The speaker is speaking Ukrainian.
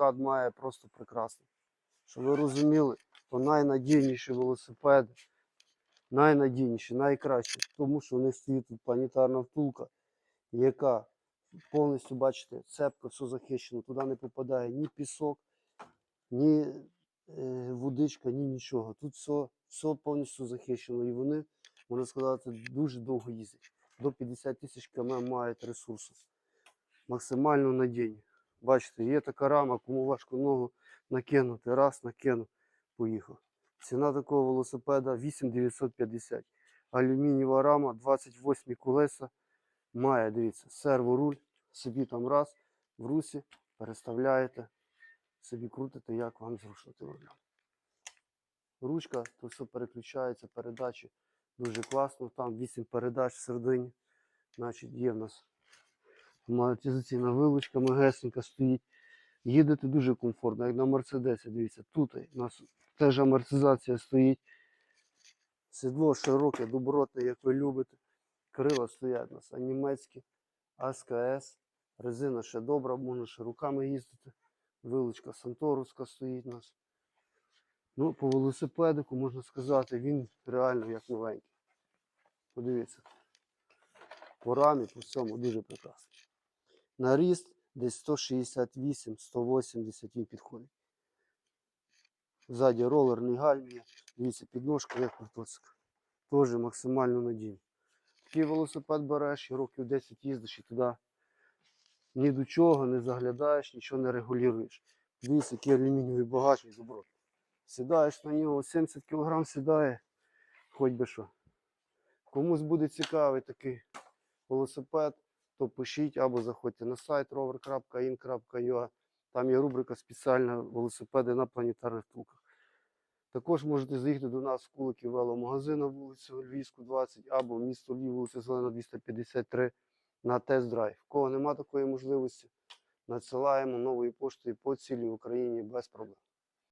прокат має просто прекрасний. Щоб ви розуміли, то найнадійніші велосипеди, найнадійніші, найкращі, тому що у них стоїть тут планетарна втулка, яка повністю, бачите, цепка, все захищено, туди не попадає ні пісок, ні е, водичка, ні нічого. Тут все, все повністю захищено. І вони, можна сказати, дуже довго їздять. До 50 тисяч км мають ресурсу. Максимально надійні. Бачите, є така рама, кому важко ногу накинути. Раз, накинув, поїхав. Ціна такого велосипеда 8950. Алюмінієва рама, 28 колеса. Має, дивіться, серворуль. Собі там раз в русі переставляєте, собі крутите, як вам зручно тим. Ручка, то все переключається, передачі дуже класно. Там 8 передач всередині. Значить, є в нас амортизаційна вилучка, магесенька стоїть. Їдете дуже комфортно, як на Мерседесі. Дивіться, тут у нас теж амортизація стоїть. Сідло широке, добротне, як ви любите. Крила стоять у нас, а німецькі, АСКС. Резина ще добра, можна ще руками їздити. Вилучка Санторовська стоїть у нас. Ну, по велосипедику можна сказати, він реально як новенький. Подивіться. По рамі, по всьому дуже прекрасний. На ріст десь 168-180 він підходить. Ззаді ролерний гальм є. Дивіться, підножка як мотоцикл. Теж максимально надійний. Такий велосипед береш і років 10 їздиш і туди ні до чого не заглядаєш, нічого не регулюєш. Дивіться, який алюмінієвий багажник добро. Сідаєш на нього, 70 кг сідає, хоч би що. Комусь буде цікавий такий велосипед, то пишіть або заходьте на сайт rover.in.ua. Там є рубрика спеціальна велосипеди на планетарних втулках. Також можете заїхати до нас в Куликів веломагазин на вулицю Львівську, 20 або в місто Львів, вулиця Зелена 253 на тест-драйв. Кого нема такої можливості, надсилаємо новою поштою по цілій Україні без проблем.